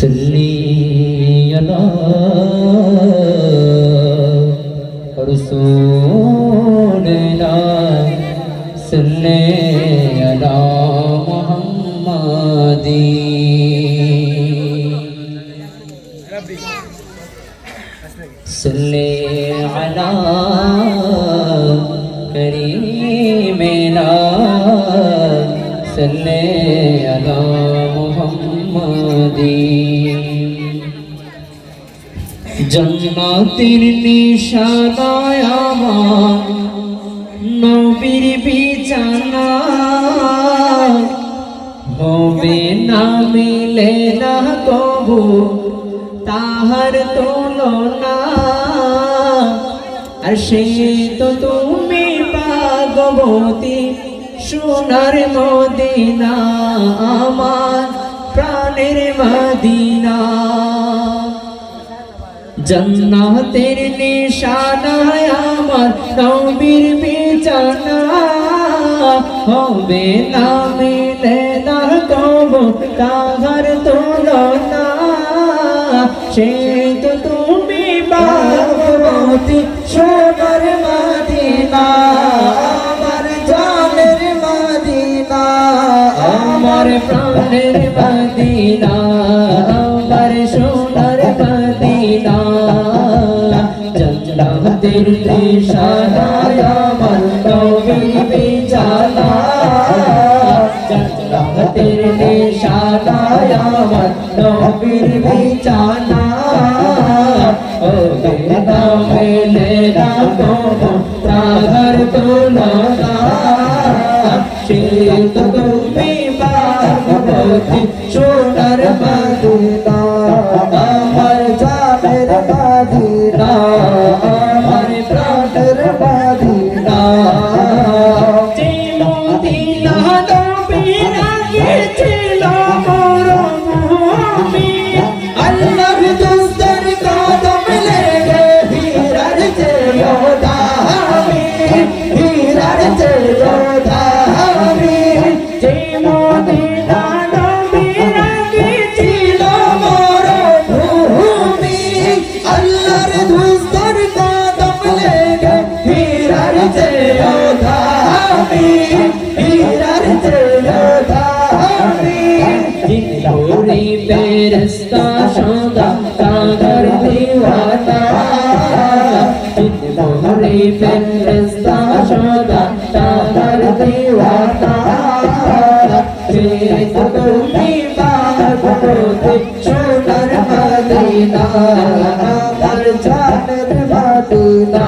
صلي على رسولنا صلي على محمد صلي على كريمنا صلي على محمد জন্নাতের নিশানায় আমার নবীর বিছানা হবে না মিলে না কবু তাহার তুলনা আর সে তো তুমি পাগবতী সোনার মদিনা, আমার প্রাণের মদিনা। জন্নাতের নিশানায় আমার নবীর বিছানা। হবে না মিলে না কব তাহার তুলনা। সে তো তুমি বাবতী সোনার মদিনা। আমার প্রাণের মদিনা, আমার সোনার মদিনা। জন্নাতের নিশানায় আমার নবীর বিছানা। জন্নাতের নিশানায় আমার নবীর বিছানা। ও বেদা মেলে কোনো তাহার তুলনা। সোনার মদিনা চেয়েও দামি হীরার চেয়েও দামি জিন্দুরি ফেরস্তা সদা কাগর দিওয়ানা জিন্দুরি ফেরস্তা সদা কাগর দিওয়ানা ফের তুমি বাগবতে সোনার মদিনা আমার জানের মদিনা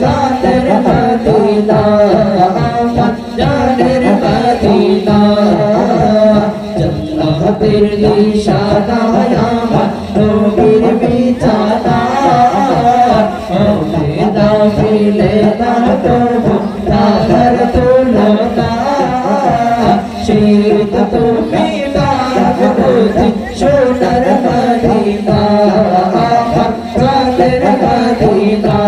জানের মদিনা আমার জানের মদিনা জন্নাতের নিশানায় আমার নবীর বিছানা ফিলে না তবু তাহার তুলনা তো তুমি বাগবতী সোনার মদিনা আমার প্রাণের মদিনা